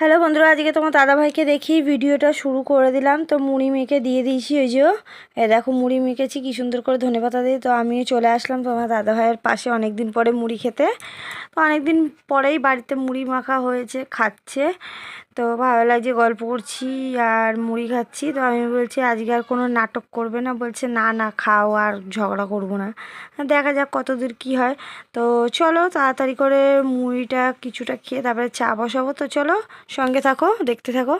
Hello বন্ধুরা, আজকে তোমার দাদাভাইকে দেখি ভিডিওটা শুরু করে দিলাম। তো মুড়ি মেখে দিয়ে দিয়েছি ওই যে। এ দেখো, মুড়ি মেখেছি, কী সুন্দর করে ধনে পাতা দিয়ে। তো আমিও চলে আসলাম তোমার দাদাভাইয়ের পাশে অনেক দিন পরে মুড়ি খেতে। তো অনেক দিন পরেই বাড়িতে মুড়ি মাখা হয়েছে, খাচ্ছে। তো ভালো লাগছে গল্প করছি আর মুড়ি খাচ্ছি। তো আমি বলছি, আজকে আর কোনো নাটক করবে না। বলছে, না না, খাও, আর ঝগড়া করব না। দেখা যাক কত দূর কী হয়। তো চলো, তাড়াতাড়ি করে মুড়িটা কিছুটা খেয়ে তারপরে চা বসাবো। তো চলো, সঙ্গে থাকো, দেখতে থাকো।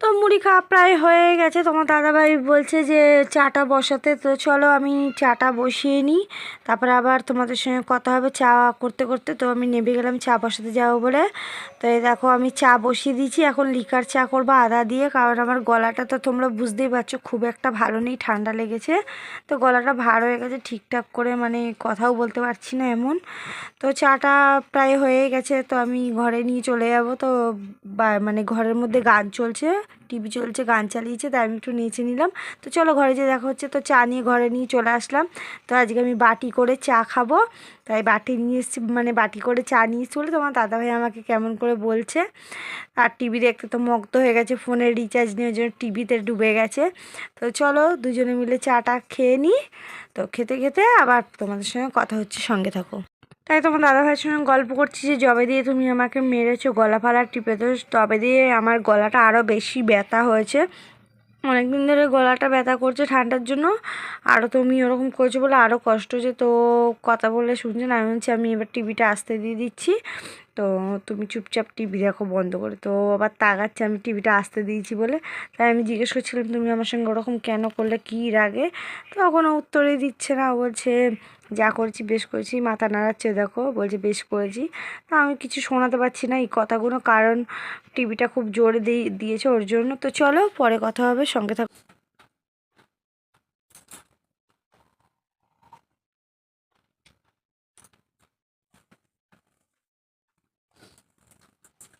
তো মুড়ি খাওয়া প্রায় হয়ে গেছে। তোমার দাদাভাই বলছে যে, চাটা বসাতে। তো চলো আমি চাটা বসিয়ে নিই। তারপরে আবার তোমাদের সঙ্গে কথা হবে চা করতে করতে। তো আমি নেবে গেলাম চা বসাতে যাব বলে। তো এই দেখো আমি চা বসিয়ে দিয়েছি। এখন লিকার চা করব আদা দিয়ে। কারণ আমার গলাটা তো তোমরা বুঝতেই পারছ, খুব একটা ভালো নেই, ঠান্ডা লেগেছে। তো গলাটা ভার হয়ে গেছে, ঠিকঠাক করে মানে কথাও বলতে পারছি না এমন। তো চাটা প্রায় হয়ে গেছে। তো আমি ঘরে নিয়ে চলে যাব। তো মানে ঘরের মধ্যে গান চলছে। টিভি চলছে, গান চালিয়েছে, তাই আমি একটু নেচে নিলাম। তো চলো ঘরে যে দেখা হচ্ছে, তো চা নিয়ে ঘরে নিয়ে চলে আসলাম। তো আজকে আমি বাটি করে চা খাব। তাই বাটি নিয়ে এসেছি মানে বাটি করে চা নিয়ে বলে তোমার দাদাভাই আমাকে কেমন করে বলছে। আর টিভি দেখতে তো মগ্ধ হয়ে গেছে ফোনের রিচার্জ নিয়ে জন্য টিভিতে ডুবে গেছে। তো চলো দুজনে মিলে চাটা খেয়ে নিই তো খেতে খেতে আবার তোমাদের সঙ্গে কথা হচ্ছে, সঙ্গে থাকো। তাই তোমার দাদাভাইয়ের সঙ্গে গল্প করছি যে জবে দিয়ে তুমি আমাকে মেরেছো, গলা ফালা টিপে তো তবে দিয়ে আমার গলাটা আরও বেশি ব্যথা হয়েছে। অনেক দিন ধরে গলাটা ব্যথা করছে ঠান্ডার জন্য। আরও তুমি ওরকম করছ বলে আরও কষ্ট হচ্ছে। তো কথা বলে শুনছে না, আমি বলছি, আমি এবার টিভিটা আসতে দিয়ে দিচ্ছি। তো তুমি চুপচাপ টিভি দেখো বন্ধ করে। তো আবার তাগাচ্ছে আমি টিভিটা আসতে দিয়েছি বলে। তাই আমি জিজ্ঞেস করছিলাম, তুমি আমার সঙ্গে ওরকম কেন করলে? কী রাগে? তো ও উত্তরই দিচ্ছে না। বলছে যা করেছি, বেশ করেছি। মাথা নাড়াচ্ছে, দেখো, বলছে, বেশ করেছি। তা আমি কিছু শোনাতে পারছি না, এই কথাগুলো, কারণ টিভিটা খুব জোরে দিয়ে, দিয়েছে ওর জন্য। তো চলো, পরে কথা হবে, সঙ্গে থাকো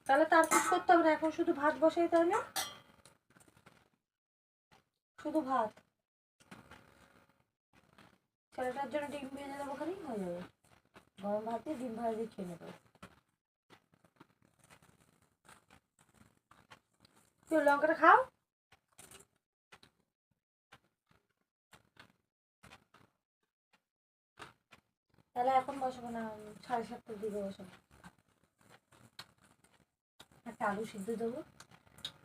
তাহলে তার কিছু করতে হবে না, এখন শুধু ভাত বসাই তাহলে শুধু ভাত। ছেলেটার জন্য ডিম ভেজে দেবো খালি, হয়ে যাবে। গরম ভাত দিয়ে ডিম ভাজা দিয়ে খেয়ে নেবে। তুই লঙ্কাটা খাও। তাহলে এখন বসাবো না সাড়ে সাতটার দিকে বসাবো। একটা আলু সিদ্ধ দেবো।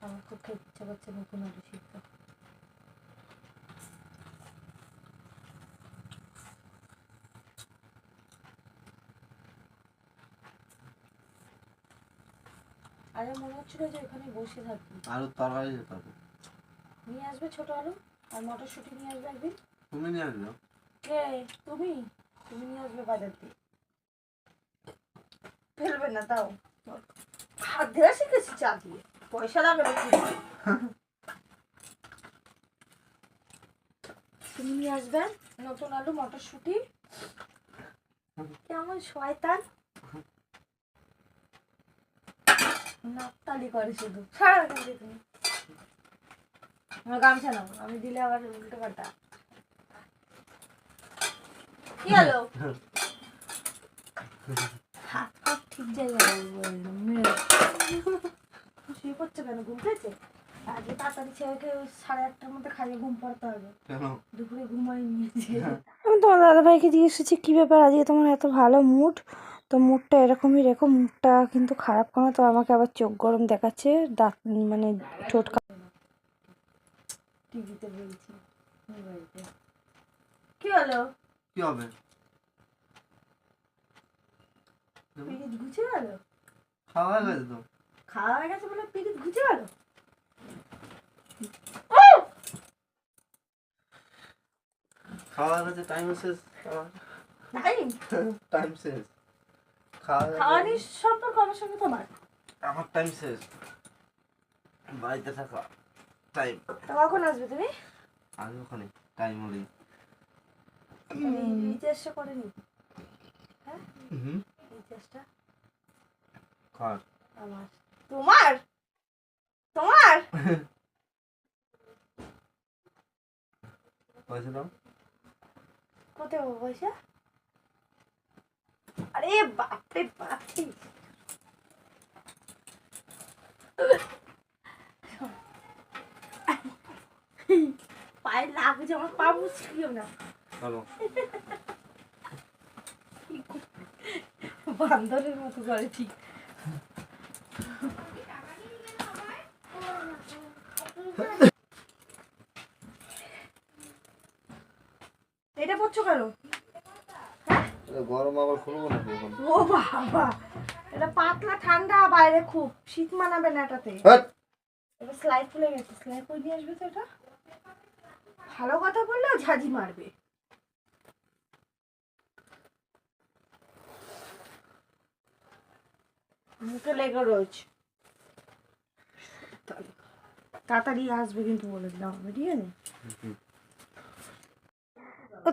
আমার খুব খেতে ইচ্ছা করছে নতুন আলু সিদ্ধ। আরে মনে হচ্ছিল যে ওখানে বসে থাকি আলুর তরকারি যেতে হবে নিয়ে আসবে ছোট আলু আর মটরশুঁটি নিয়ে আসবে একদিন। তুমি নিয়ে আসবে? কে? তুমি? তুমি নিয়ে আসবে বাজার ফেলবে না হাত দেওয়া শিখেছি চা দিয়ে। পয়সা লাগে না কি? তুমি নিয়ে আসবে নতুন আলু মটরশুঁটি। কেমন শয়তান। নাকতালি করে শুধু। তুমি। আমার গামছা নাও আমি দিলে আবার উল্টো পাল্টা। কি হলো? হাত পাত ঠিক জায়গায় শুয়ে পড়ছে কেন? ঘুম পেয়েছে? আজকে তাড়াতাড়ি ছেলেকে সাড়ে আটটার মধ্যে খাইয়ে ঘুম পাড়তে হবে। দুপুরে ঘুমাই নিয়েছে আমি তোমার দাদাভাইকে জিজ্ঞেস করছি কী ব্যাপার আজকে তোমার এত ভালো মুড তো মুডটা এরকমই রেখো মুডটা কিন্তু খারাপ কোনো তো আমাকে আবার চোখ গরম দেখাচ্ছে দাঁত মানে ঠোঁট টিভিতে বলছি কি হলো? কি হবে? পিরিত ঘুচে গেল? খাওয়া হয়ে গেছে তো। খাওয়া হয়ে গেছে বলে পিরিত ঘুচে গেল? খাওয়া হয়ে গেছে টাইম শেষ। টাইম টাইম শেষ। খাওয়া খাওয়া গেছে। নিয়ে সম্পর্ক আমার সঙ্গে তোমার? আমার টাইম শেষ। বাড়িতে থাকা। টাইম তো কখন আসবে তুমি? আজ ওখানে টাইম হলেই রিচার্জটা করে নি হ্যাঁ? হুম। রিচার্জ আওয়াজটা কার। আমার। তোমার? তোমার? পয়সা দাও। কোথায় বাবা পয়সা? আরে বাপরে বাপরে। পায়ে লাগছে আমার পা মুছকিও না। চলো বান্দরের মতো করে ঠিক। এটা পড়ছো কেন? গরম আবার খুলবো নাকি এখন? ও বাবা এটা পাতলা ঠান্ডা বাইরে খুব শীত মানাবে না এটাতে। হাট! এবার স্লাইড খুলে গেছে স্লাইড করে নিয়ে আসবে তো এটা? ভালো কথা বললেও ঝাঁঝি মারবে। মুখে লেগে রয়েছে। তাড়াতাড়ি আসবে কিন্তু বলে দিলাম আমি ঠিক আছে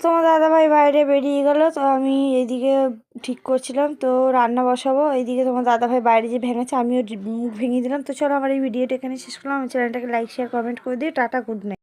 তোমার দাদাভাই বাইরে বেরিয়ে গেলো, তো আমি এইদিকে ঠিক করছিলাম, তো রান্না বসাবো। এইদিকে তোমার দাদাভাই বাইরে যে ভেঙেছে আমিও মুখ ভেঙে দিলাম। তো চলো আমার এই ভিডিওটা এখানে শেষ করলাম। আমার চ্যানেলটাকে লাইক শেয়ার কমেন্ট করে দিয়ে টাটা গুড নাইট